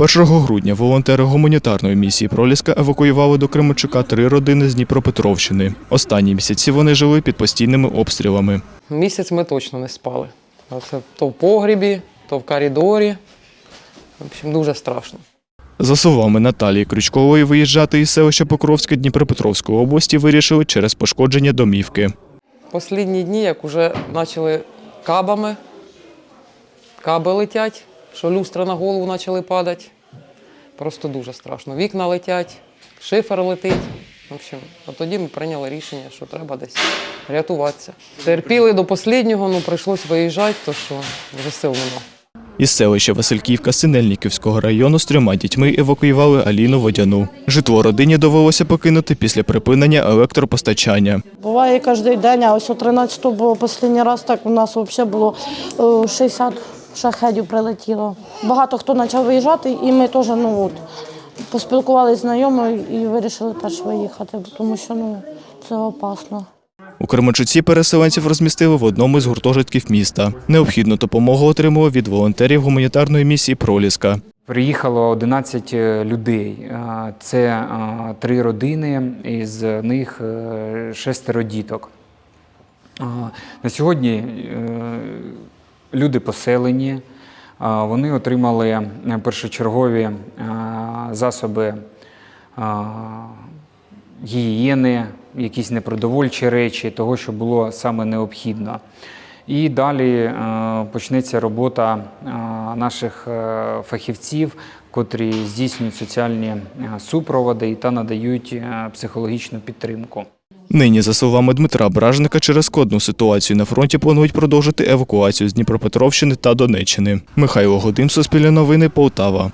1 грудня волонтери гуманітарної місії Проліска евакуювали до Кременчука три родини з Дніпропетровщини. Останні місяці вони жили під постійними обстрілами. Місяць ми точно не спали. Оце то в погрібі, то в коридорі. В общем, дуже страшно. За словами Наталії Крючкової, виїжджати із селища Покровське Дніпропетровської області вирішили через пошкодження домівки. Послідні дні, як вже почали кабами, каби летять, що люстри на голову почали падати. Просто дуже страшно. Вікна летять, шифер летить. В общем, от тоді ми прийняли рішення, що треба десь рятуватися. Терпіли до останнього, ну прийшлось виїжджати, то що вже сил нема. Із селища Васильківка Синельниківського району з трьома дітьми евакуювали Аліну Водяну. Житло родині довелося покинути після припинення електропостачання. Буває кожен день, а ось о 13 було останній раз, так у нас взагалі було е, 60 шахедів прилетіло. Багато хто почав виїжджати, і ми теж ну, от, поспілкувалися з знайомою і вирішили теж виїхати, тому що ну, це опасно. У Кременчуці переселенців розмістили в одному з гуртожитків міста. Необхідну допомогу отримали від волонтерів гуманітарної місії Проліска. Приїхало 11 людей. Е, Це е, три родини, із них е, шестеро діток. Е, На сьогодні е, люди поселені, вони отримали е, першочергові е, засоби е, гігієни, якісь непродовольчі речі, того, що було саме необхідно. І далі почнеться робота наших фахівців, котрі здійснюють соціальні супроводи та надають психологічну підтримку. Нині, за словами Дмитра Бражника, через складну ситуацію на фронті планують продовжити евакуацію з Дніпропетровщини та Донеччини. Михайло Годим, Суспільне новини, Полтава.